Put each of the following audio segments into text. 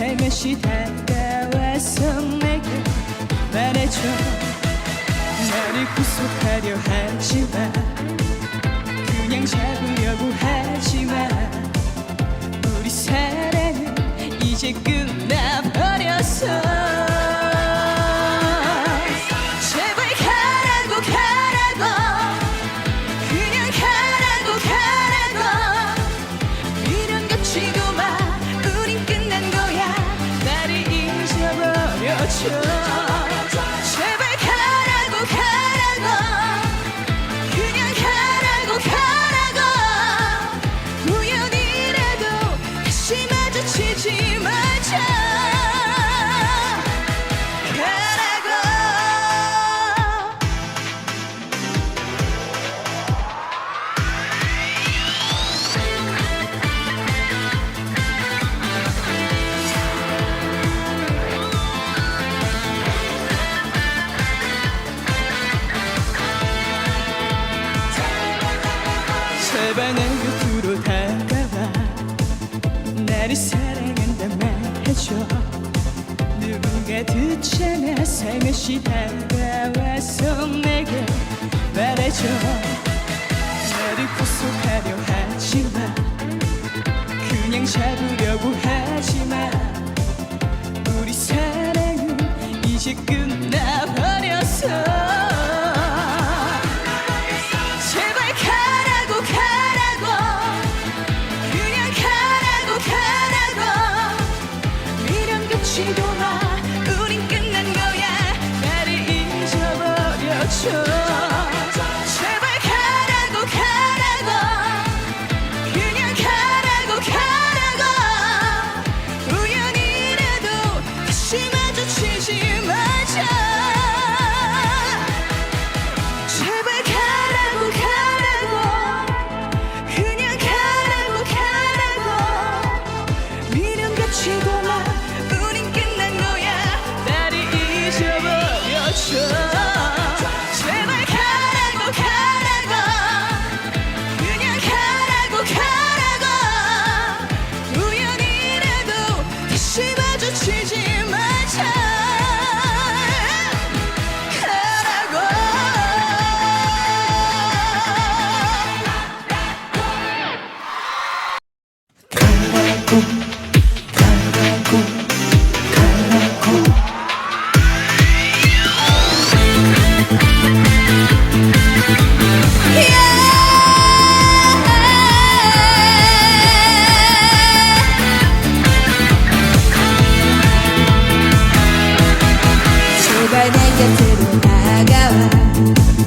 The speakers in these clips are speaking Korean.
살며시 다가와서 내게 말해줘. 나를 구속하려 하지마 그냥 잘 future. 제발 내 곁으로 다가와 나를 사랑한다 말해줘. 누군가 듣잖아 살며시 다가와서 내게 말해줘. 나를 구속하려 하지마. 그냥 잡으려고 하지마. 우리 사랑은 이제 끝나.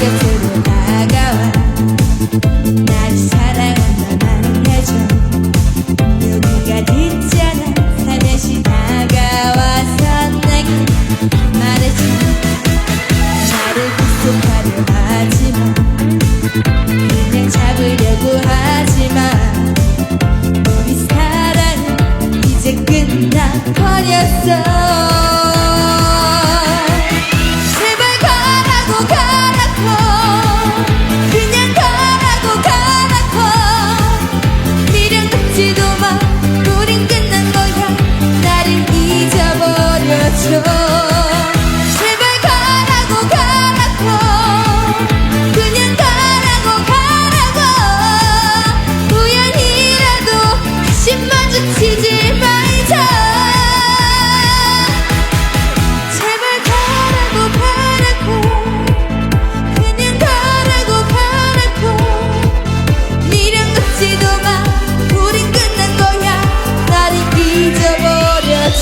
곁으로 다가와 날 사랑한다 만나줘. 여기가 듣잖아 살며시 다가와서 내게 말해줘. 나를 구속하려 하지마. 그냥 잡으려고 하지마. 우리 사랑은 이제 끝나버렸어.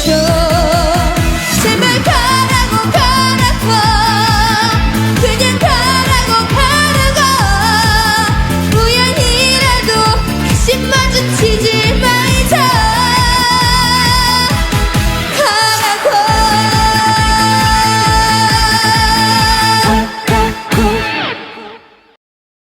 show